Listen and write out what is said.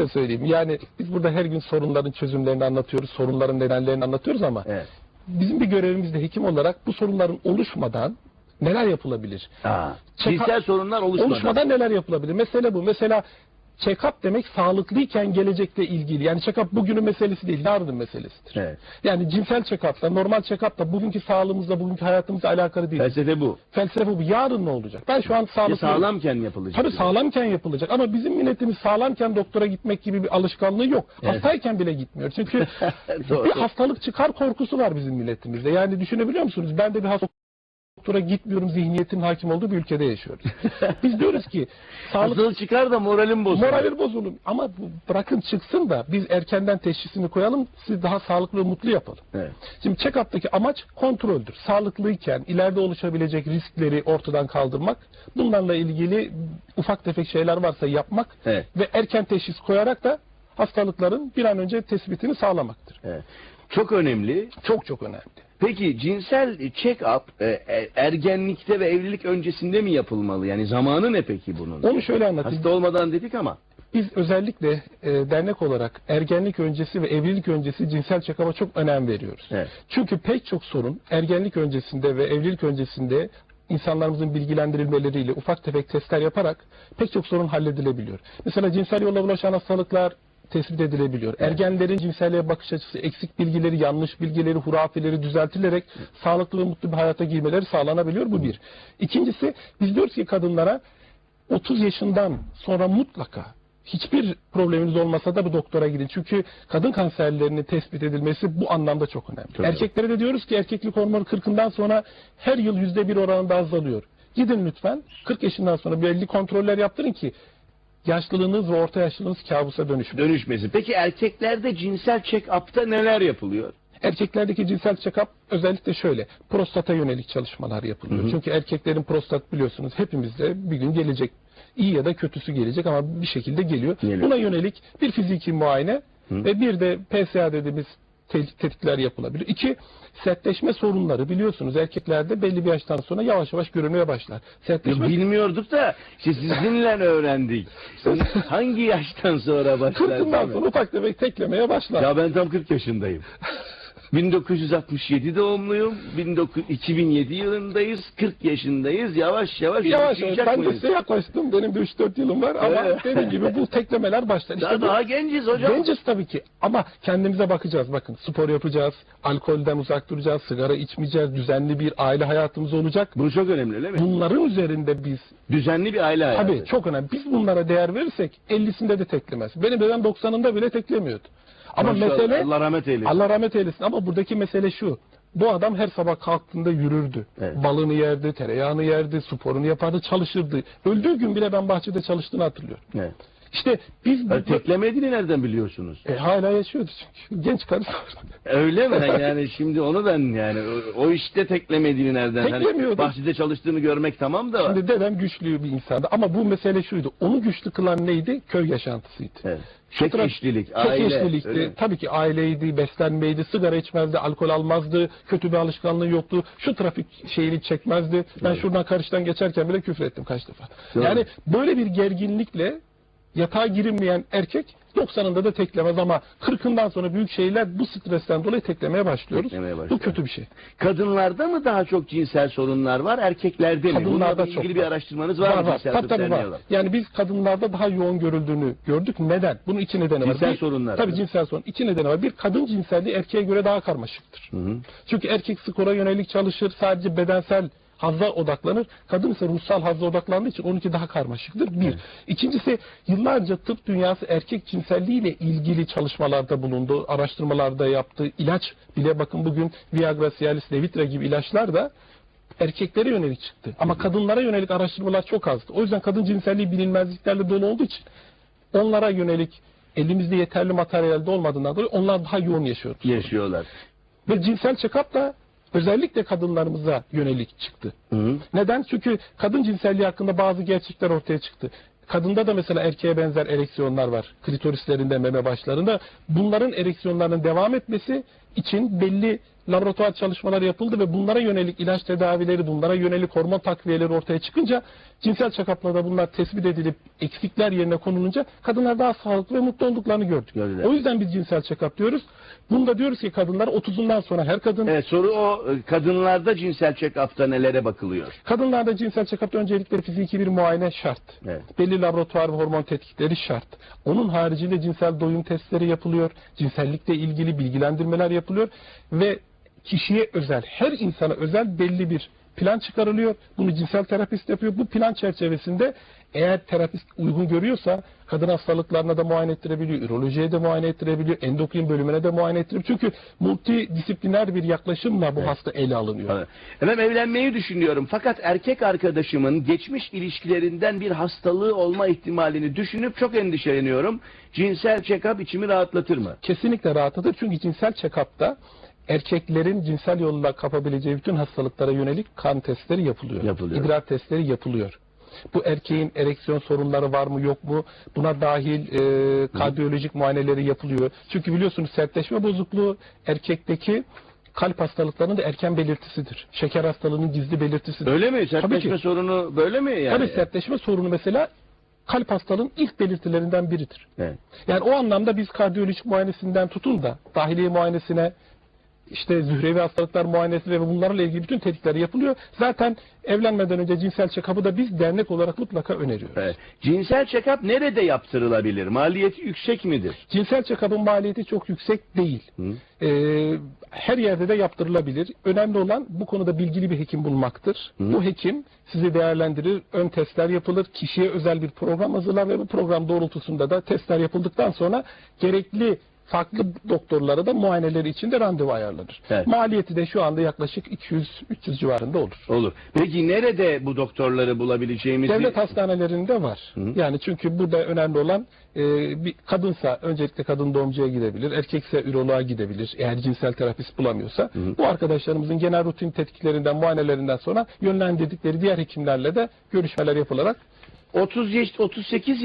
şöyle söyleyeyim. Yani biz burada her gün sorunların çözümlerini anlatıyoruz, sorunların nedenlerini anlatıyoruz ama Evet. bizim bir görevimiz de hekim olarak bu sorunların oluşmadan neler yapılabilir? Check-up- cinsel sorunlar oluşmadan. Oluşmadan neler yapılabilir? Mesele bu. Mesela check-up demek sağlıklıyken gelecekle ilgili. Yani check-up bugünün meselesi değil, yarının meselesidir. Evet. Yani cinsel check-up'la, normal check-up'la bugünkü sağlığımızla, bugünkü hayatımızla alakalı değil. Felsefe bu. Felsefe bu. Yarın ne olacak? Ben şu an Ya sağlıklı... sağlamken yapılacak. Tabii sağlamken yapılacak ama bizim milletimiz sağlamken doktora gitmek gibi bir alışkanlığı yok. Evet. Hastayken bile gitmiyor. Çünkü bir hastalık çıkar korkusu var bizim milletimizde. Yani düşünebiliyor musunuz? Ben de bir hasta doktora gitmiyorum zihniyetin hakim olduğu bir ülkede yaşıyoruz. Biz diyoruz ki sağlık Hastalık çıkar da moralim bozulur. Moralir bozulun. Ama bu- bırakın çıksın da biz erkenden teşhisini koyalım. Sizi daha sağlıklı ve mutlu yapalım. Evet. Şimdi check-up'taki amaç kontroldür. Sağlıklıyken ileride oluşabilecek riskleri ortadan kaldırmak, bunlarla ilgili ufak tefek şeyler varsa yapmak Evet. ve erken teşhis koyarak da hastalıkların bir an önce tespitini sağlamaktır. Evet. Çok önemli. Çok çok önemli. Peki cinsel check-up e, e, ergenlikte ve evlilik öncesinde mi yapılmalı? Yani zamanı ne peki bunun? Onu şöyle anlatayım. Hasta olmadan dedik ama. Biz özellikle e, dernek olarak ergenlik öncesi ve evlilik öncesi cinsel check-up'a çok önem veriyoruz. Evet. Çünkü pek çok sorun ergenlik öncesinde ve evlilik öncesinde insanlarımızın bilgilendirilmeleriyle ufak tefek testler yaparak pek çok sorun halledilebiliyor. Mesela cinsel yolla bulaşan hastalıklar tespit edilebiliyor. Ergenlerin cinselliğe bakış açısı, eksik bilgileri, yanlış bilgileri, hurafeleri düzeltilerek sağlıklı ve mutlu bir hayata girmeleri sağlanabiliyor. Bu bir. İkincisi biz diyoruz ki kadınlara 30 yaşından sonra mutlaka hiçbir probleminiz olmasa da bu doktora gidin. Çünkü kadın kanserlerinin tespit edilmesi bu anlamda çok önemli. Çok Erkeklere de diyoruz ki erkeklik hormonu 40'ından sonra her yıl yüzde bir oranında azalıyor. Gidin lütfen 40 yaşından sonra belli kontroller yaptırın ki yaşlılığınız ve orta yaşlılığınız kabusa dönüşmesin. Dönüşmesi. Peki erkeklerde cinsel check-up'ta neler yapılıyor? Erkeklerdeki cinsel check-up özellikle şöyle. Prostata yönelik çalışmalar yapılıyor. Hı hı. Çünkü erkeklerin prostat biliyorsunuz hepimizde bir gün gelecek. İyi ya da kötüsü gelecek ama bir şekilde geliyor. Geliyor. Buna yönelik bir fiziki muayene Hı. ve bir de PSA dediğimiz tetkikler yapılabilir. İki, sertleşme sorunları biliyorsunuz erkeklerde belli bir yaştan sonra yavaş yavaş görünmeye başlar. Ya Sertleşme bilmiyorduk da işte sizinle öğrendik. Hangi yaştan sonra başlar? kırkından değil mi? sonra ufak tefek teklemeye başlar. Ya ben tam 40 yaşındayım. 1967 doğumluyum. 19, 2007 yılındayız. 40 yaşındayız. Yavaş yavaş Yavaş yavaş ben de size yaklaştım. Benim de 3-4 yılım var ama Evet. dediğim gibi bu teklemeler başlar. İşte Daha, bu- daha genciz hocam. Genciz tabii ki ama kendimize bakacağız. Bakın spor yapacağız, alkolden uzak duracağız, sigara içmeyeceğiz, düzenli bir aile hayatımız olacak. Bu çok önemli öyle mi? Bunların üzerinde biz, Düzenli bir aile hayatı. tabii çok önemli. Biz bunlara değer verirsek 50'sinde de teklemez. Benim dedem 90'ında bile teklemiyordu. Ama Maşallah, mesele, Allah rahmet eylesin. Allah rahmet eylesin ama buradaki mesele şu. Bu adam her sabah kalktığında yürürdü. Evet. Balını yerdi, tereyağını yerdi, sporunu yapardı, çalışırdı. Öldüğü gün bile ben bahçede çalıştığını hatırlıyorum. Evet. İşte biz Ya teklemediğini nereden biliyorsunuz? e, hala yaşıyordu çünkü. Genç karısı var. Öyle mi? yani şimdi onu ben yani o, o işte teklemediğini nereden? Hani Teklemiyordu. bahçede çalıştığını görmek tamam da. Şimdi dedem güçlü bir insandı ama bu mesele şuydu. Onu güçlü kılan neydi? Köy yaşantısıydı. Evet. Tek taraf- eşlilik, Tek aile. eşlilikti. Tabii ki aileydi, beslenmeydi, sigara içmezdi, alkol almazdı, kötü bir alışkanlığı yoktu. Şu trafik şeyini çekmezdi. Ben Evet. şuradan karşıdan geçerken bile küfür ettim kaç defa. Doğru. Yani böyle bir gerginlikle yatağa girilmeyen erkek 90'ında da teklemez ama 40'ından sonra büyük şeyler bu stresten dolayı teklemeye başlıyoruz. Teklemeye Bu kötü bir şey. Kadınlarda mı daha çok cinsel sorunlar var, erkeklerde mi? Kadınlarda çok ilgili bir var. araştırmanız var, Var mı? var. Cinsel Tabii tabii var. olarak? Yani biz kadınlarda daha yoğun görüldüğünü gördük. Neden? Bunun iki nedeni var. Cinsel Bir- sorunlar. Tabii cinsel sorun. İki nedeni var. Bir kadın cinselliği erkeğe göre daha karmaşıktır. Hı hı. Çünkü erkek skora yönelik çalışır. Sadece bedensel hazza odaklanır. Kadın ise ruhsal hazza odaklandığı için onunki daha karmaşıktır. Bir. İkincisi yıllarca tıp dünyası erkek cinselliğiyle ilgili çalışmalarda bulundu. Araştırmalarda yaptı. İlaç bile bakın bugün Viagra, Cialis, Levitra gibi ilaçlar da erkeklere yönelik çıktı. Ama kadınlara yönelik araştırmalar çok azdı. O yüzden kadın cinselliği bilinmezliklerle dolu olduğu için onlara yönelik elimizde yeterli materyalde olmadığından dolayı onlar daha yoğun yaşıyor. Yaşıyorlar. Ve cinsel check-up da özellikle kadınlarımıza yönelik çıktı. Hı hı. Neden? Çünkü kadın cinselliği hakkında bazı gerçekler ortaya çıktı. Kadında da mesela erkeğe benzer ereksiyonlar var. Klitorislerinde, meme başlarında. Bunların ereksiyonlarının devam etmesi için belli laboratuvar çalışmaları yapıldı ve bunlara yönelik ilaç tedavileri, bunlara yönelik hormon takviyeleri ortaya çıkınca cinsel check-up'larda bunlar tespit edilip eksikler yerine konulunca kadınlar daha sağlıklı ve mutlu olduklarını gördük. Gördüler. O yüzden biz cinsel check-up diyoruz. Bunda diyoruz ki kadınlar 30'undan sonra her kadın Evet, soru o kadınlarda cinsel check-up'ta nelere bakılıyor? Kadınlarda cinsel check-up'ta öncelikle fiziki bir muayene şart. Evet. Belli laboratuvar ve hormon tetkikleri şart. Onun haricinde cinsel doyum testleri yapılıyor. Cinsellikle ilgili bilgilendirmeler yapılıyor. Ve kişiye özel, her insana özel belli bir plan çıkarılıyor. Bunu cinsel terapist yapıyor. Bu plan çerçevesinde eğer terapist uygun görüyorsa kadın hastalıklarına da muayene ettirebiliyor, ürolojiye de muayene ettirebiliyor, endokrin bölümüne de muayene ettirebiliyor. Çünkü multidisipliner bir yaklaşımla bu hasta ele alınıyor. Evet. Efendim evlenmeyi düşünüyorum fakat erkek arkadaşımın geçmiş ilişkilerinden bir hastalığı olma ihtimalini düşünüp çok endişeleniyorum. Cinsel check-up içimi rahatlatır mı? kesinlikle rahatlatır. Çünkü cinsel check-up'ta erkeklerin cinsel yolla kapabileceği bütün hastalıklara yönelik kan testleri yapılıyor. Yapılıyor. İdrar testleri yapılıyor. Bu erkeğin ereksiyon sorunları var mı yok mu? Buna dahil e, kardiyolojik muayeneleri yapılıyor. Çünkü biliyorsunuz sertleşme bozukluğu erkekteki kalp hastalıklarının da erken belirtisidir. Şeker hastalığının gizli belirtisidir. Öyle mi? Sertleşme sorunu böyle mi yani? Tabii sertleşme sorunu mesela kalp hastalığının ilk belirtilerinden biridir. Evet. Yani o anlamda biz kardiyolojik muayenesinden tutun da dahiliye muayenesine işte zührevi hastalıklar muayenesi ve bunlarla ilgili bütün tetkikler yapılıyor. Zaten evlenmeden önce cinsel check-up'ı da biz dernek olarak mutlaka öneriyoruz. Evet. Cinsel check-up nerede yaptırılabilir? Maliyeti yüksek midir? Cinsel check-up'ın maliyeti çok yüksek değil. Hı. Ee, her yerde de yaptırılabilir. Önemli olan bu konuda bilgili bir hekim bulmaktır. Hı. Bu hekim sizi değerlendirir, ön testler yapılır, kişiye özel bir program hazırlar ve bu program doğrultusunda da testler yapıldıktan sonra gerekli farklı doktorlara da muayeneleri için de randevu ayarlanır. Evet. Maliyeti de şu anda yaklaşık 200-300 civarında olur. Olur. Peki nerede bu doktorları bulabileceğimiz Devlet hastanelerinde var. Hı. Yani çünkü burada önemli olan e, bir kadınsa öncelikle kadın doğumcuya gidebilir, erkekse üroloğa gidebilir. Eğer cinsel terapist bulamıyorsa Hı. bu arkadaşlarımızın genel rutin tetkiklerinden, muayenelerinden sonra yönlendirdikleri diğer hekimlerle de görüşmeler yapılarak 30 yaş, 38